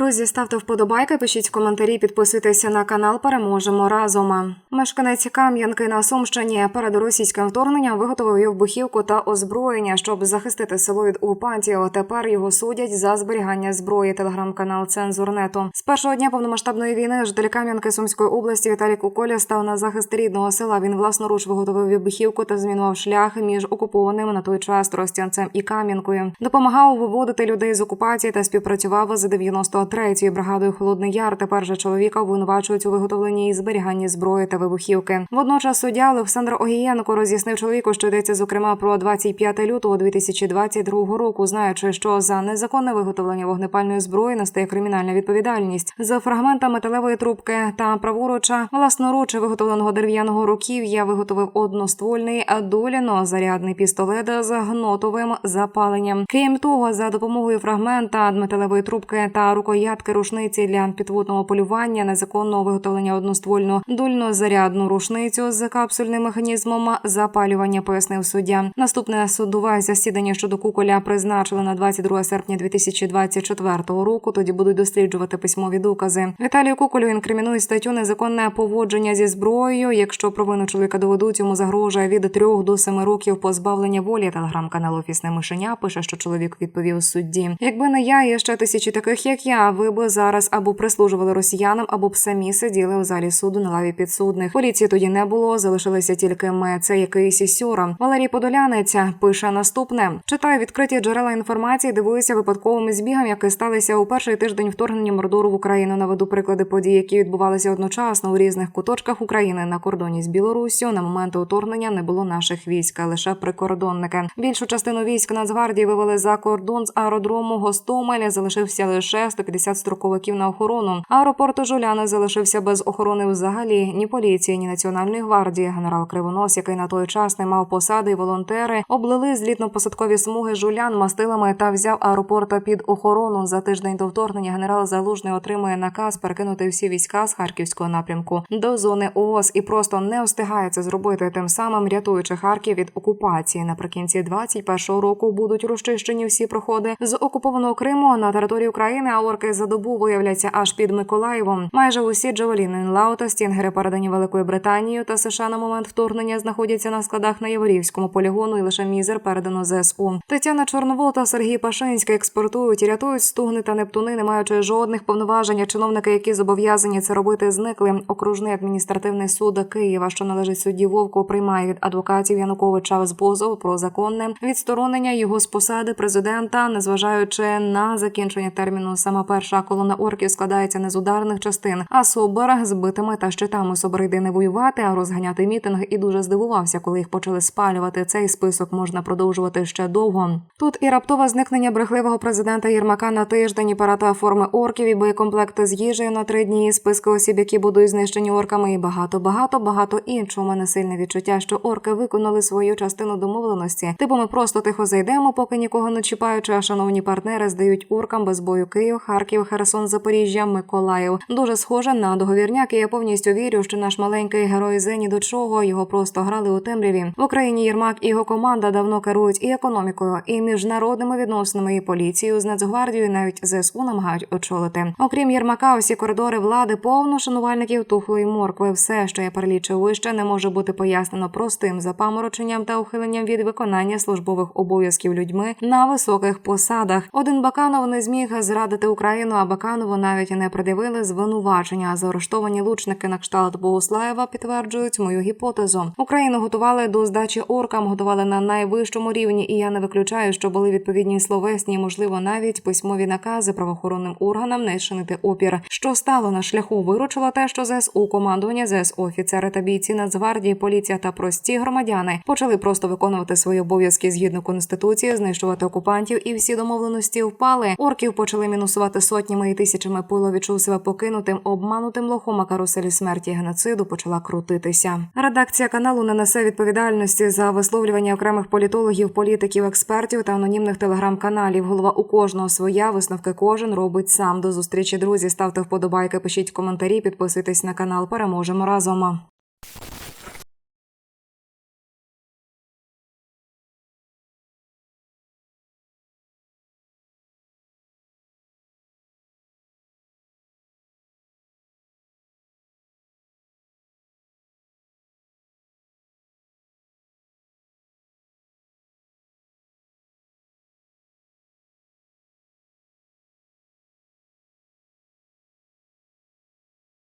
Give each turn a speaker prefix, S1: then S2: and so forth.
S1: Друзі, ставте вподобайки, пишіть коментарі, підписуйтеся на канал. Переможемо разом. Мешканець Кам'янки на Сумщині перед російським вторгненням виготовив вибухівку та озброєння, щоб захистити село від окупантів. Тепер його судять за зберігання зброї. Телеграм-канал Цензурнету. З першого дня повномасштабної війни житель Кам'янки Сумської області Віталій Куколя став на захист рідного села. Він власноруч виготовив вибухівку та змінував шлях між окупованим на той час Тростянцем і Кам'янкою. Допомагав виводити людей з окупації та співпрацював з 93-ю бригадою Холодний Яр. Тепер же чоловіка обвинувачують у виготовленні і зберіганні зброї та вибухівки. Водночас суддя Олександр Огієнко роз'яснив чоловіку, що йдеться зокрема про 25 лютого 2022 року, знаючи, що за незаконне виготовлення вогнепальної зброї настає кримінальна відповідальність за фрагмента металевої трубки та праворуча власноруч виготовленого дерев'яного руків'я виготовив одноствольний доліно зарядний пістолет з гнотовим запаленням. Крім того, за допомогою фрагмента металевої трубки та рукоятки рушниці для підводного полювання незаконного виготовлення одноствольну дульно-зарядну рушницю з капсульним механізмом запалювання, пояснив суддя. Наступне судове засідання щодо куколя призначили на 22 серпня 2024 року. Тоді будуть досліджувати письмові докази. Віталію Куколю інкримінують статтю незаконне поводження зі зброєю. Якщо провину чоловіка доведуть, йому загрожує від 3 до 7 років позбавлення волі. Телеграм-канал Офісне мишеня пише, що чоловік відповів судді. Якби не я, і ще тисячі таких, як я, ви би зараз або прислужували росіянам, або б самі сиділи у залі суду на лаві підсудних. Поліції тоді не було, залишилися тільки ми. Це якийсь сюра. Валерій Подолянеця пише наступне: читаю відкриті джерела інформації, дивуюся випадковим збігам, які сталися у перший тиждень вторгнення мордору в Україну. Наведу приклади подій, які відбувалися одночасно у різних куточках України на кордоні з Білоруссю. На момент вторгнення не було наших військ, а лише прикордонники. Більшу частину військ Нацгвардії вивели за кордон з аеродрому Гостомеля. Залишився лише 150 строковиків на охорону. Аеропорт Жуляни залишився без охорони взагалі ні поліції, ні національної гвардії. Генерал Кривонос, який на той час не мав посади, і волонтери облили злітно-посадкові смуги жулян мастилами та взяв аеропорт під охорону. За тиждень до вторгнення генерал Залужний отримує наказ перекинути всі війська з харківського напрямку до зони ООС і просто не встигає це зробити, тим самим рятуючи Харків від окупації. Наприкінці 21-го року будуть розчищені всі проходи з окупованого Криму на території України. А орки за добу виявляться аж під Миколаєвом. Майже усі Джавеліни, Лаута, Стінгери, передані Великою Британією та США на момент вторгнення знаходяться на складах на Яворівському полігону, і лише мізер передано ЗСУ. Тетяна Чорновол та Сергій Пашинський експортують і рятують стугни та нептуни, не маючи жодних повноважень. Чиновники, які зобов'язані це робити, зникли. Окружний адміністративний суд Києва, що належить судді Вовку, приймає від адвокатів Януковича з позов про законне відсторонення його з посади президента, незважаючи на закінчення терміну. Сама перша колона орків складається не з ударних частин, а собор збитими та щитами. Собор йде не воювати, а розганяти мітинг. І дуже здивувався, коли їх почали спалювати. Цей список можна продовжувати ще довго. Тут і раптове зникнення брехливого президента Єрмака на тиждень, парата форми орків, і боєкомплекти з їжею на три дні, списки осіб, які будуть знищені орками, і багато, багато, багато іншого. У мене сильне відчуття, що орки виконали свою частину домовленості. Типу, ми просто тихо зайдемо, поки нікого не чіпаючи. А шановні партнери здають оркам без бою Київ, Харків, Херсон, Запоріжжя, Миколаїв. Дуже схоже на договірняк. і Я повністю вірю, що наш маленький герой Зені до чого його просто грали у темряві. В Україні Єрмак і його команда давно керують і економікою, і міжнародними відносинами, і поліцією з Нацгвардією, і навіть ЗСУ намагають очолити. Окрім Єрмака, усі коридори влади повно шанувальників тухлої моркви. Все, що я перелічив вище, не може бути пояснено простим запамороченням та ухиленням від виконання службових обов'язків людьми на високих посадах. Один Баканов не зміг зрадити Україну, а Баканову навіть не пред'явили звинувачення. Заарештовані лучники на кшталт Богуслаєва підтверджують мою гіпотезу. Україну готували до здачі оркам, готували на найвищому рівні, і я не виключаю, що були відповідні словесні, можливо, навіть письмові накази правоохоронним органам не чинити опір. Що стало на шляху? Виручило те, що ЗСУ, командування ЗСУ, офіцери та бійці Нацгвардії, поліція та прості громадяни почали просто виконувати свої обов'язки згідно конституції, знищувати окупантів, і всі домовленості впали. Орків почали мінусувати сотнями і тисячами. Пило відчув себе покинутим, обманутим лохом, а каруселі смерті і геноциду почала крутитися. Редакція каналу не несе відповідальності за висловлювання окремих політологів, політиків, експертів та анонімних телеграм-каналів. Голова у кожного своя висновки кожен робить сам. До зустрічі друзі. Ставте вподобайки, пишіть коментарі, підписуйтесь на канал. Переможемо разом.